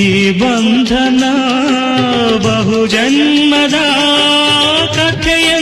ఈ ಬಂಧನ ಬಹುಜನ್ಮದ ಕಥೆಯ